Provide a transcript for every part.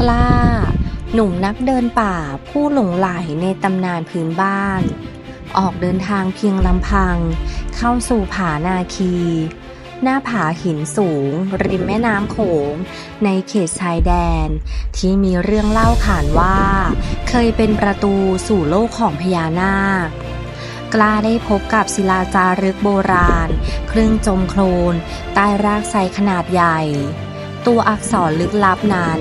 กล้า หนุ่มนักเดินป่าผู้หลงไหลในตำนานพื้นบ้าน ออกเดินทางเพียงลำพัง เข้าสู่ผานาคี หน้าผาหินสูง ริมแม่น้ำโขง ในเขตชายแดน ที่มีเรื่องเล่าขานว่า เคยเป็นประตูสู่โลกของพญานาคกล้าได้พบกับศิลาจารึกโบราณเครื่องจมโคลน ใต้รากไทรขนาดใหญ่ ตัวอักษรลึกลับนั้น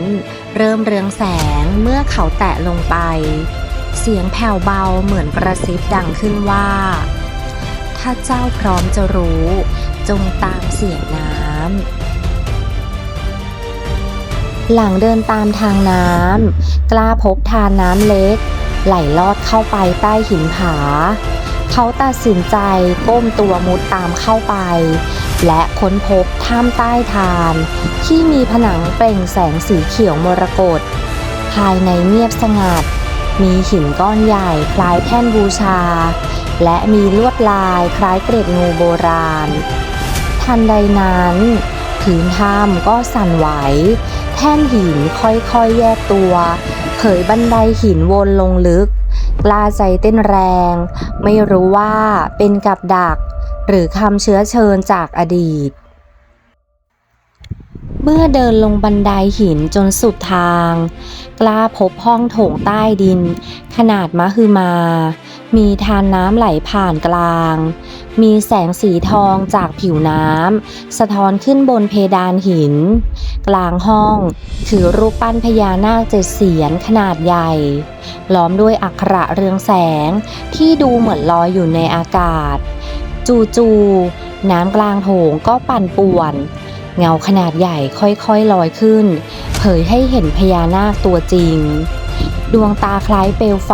เริ่มเรืองแสงเมื่อเขาแตะลงไป เสียงแผ่วเบาเหมือนกระซิบดังขึ้นว่า ถ้าเจ้าพร้อมจะรู้ จงตามเสียงน้ำหลังเดินตามทางน้ำ กล้าพบทานน้ำเล็ก ไหลลอดเข้าไปใต้หินผา เขาตัดสินใจก้มตัวมุดตามเข้าไป และค้นพบถ้ำใต้ทาน ที่มีผนังเปล่งแสงสีเขียวมรกตภายในเงียบสงัด มีหินก้อนใหญ่คล้ายแท่นบูชา และมีลวดลายคล้ายเกร็ดงูโบราณ ทันใดนั้นพื้นถ้ำก็สั่นไหว แท่นหินค่อยๆแยกตัว เผยบันไดหินวนลงลึก ล้าใจเต้นแรง ไม่รู้ว่าเป็นกับดัก หรือคำเชื้อเชิญจากอดีต เมื่อเดินลงบันไดหินจนสุดทาง กล้าพบห้องโถงใต้ดิน ขนาดมหึมา มีทานน้ำไหลผ่านกลาง มีแสงสีทองจากผิวน้ำสะท้อนขึ้นบนเพดานหิน กลางห้องถือรูปปั้นพญานาคเจ็ดเสียนขนาดใหญ่ ล้อมด้วยอักขระเรืองแสงที่ดูเหมือนลอยอยู่ในอากาศ จู่ๆน้ำกลางโถงก็ปั่นป่วน เงาขนาดใหญ่ค่อยๆลอยขึ้น เผยให้เห็นพญานาคตัวจริง ดวงตาคล้ายเปลวไฟ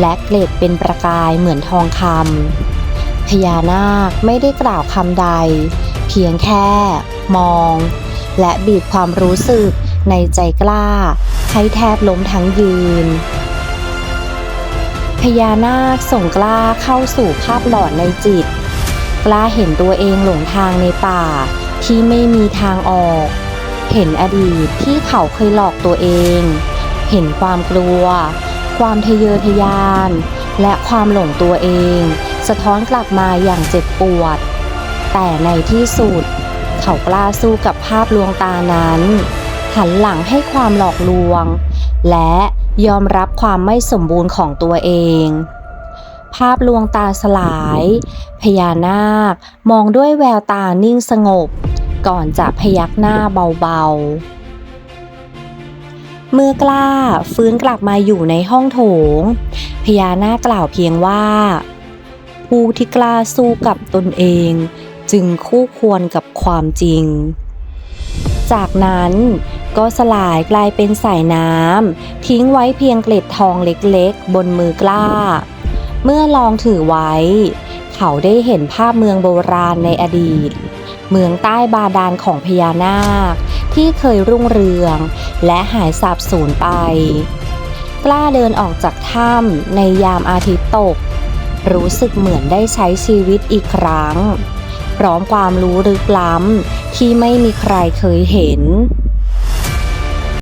และเกล็ดเป็นประกายเหมือนทองคำพญานาคไม่ได้กล่าวคำใด เพียงแค่ มอง และบีบความรู้สึกในใจกล้า ให้แทบล้มทั้งยืนพญานาคส่งกล้าเข้าสู่ภาพหลอนในจิต กล้าเห็นตัวเองหลงทางในป่า ที่ไม่มีทางออก เห็นอดีตที่เขาเคยหลอกตัวเอง เห็นความกลัว ความทะเยอทะยาน และความหลงตัวเอง สะท้อนกลับมาอย่างเจ็บปวด แต่ในที่สุด เขากล้าสู้กับภาพลวงตานั้น หันหลังให้ความหลอกลวง และยอมรับความไม่สมบูรณ์ของตัวเอง ภาพลวงตาสลาย พญานาค มองด้วยแววตานิ่งสงบ ก่อนจะพยักหน้าเบาๆ เมื่อกล้าฟื้นกลับมาอยู่ในห้องโถง พญานาคกล่าวเพียงว่า ผู้ที่กล้าสู้กับตนเอง จึงคู่ควรกับความจริง จากนั้นก็สลายกลายเป็นสายน้ำทิ้งไว้เพียงเกล็ดทองเล็กๆ บนมือกล้า เมื่อลองถือไว้ เขาได้เห็นภาพเมืองโบราณในอดีต เมืองใต้บาดาลของพญานาค ที่เคยรุ่งเรือง และหายสาบสูญไป กล้าเดินออกจากถ้ำในยามอาทิตย์ตก รู้สึกเหมือนได้ใช้ชีวิตอีกครั้ง พร้อมความรู้ลึกล้ำที่ไม่มีใครเคยเห็น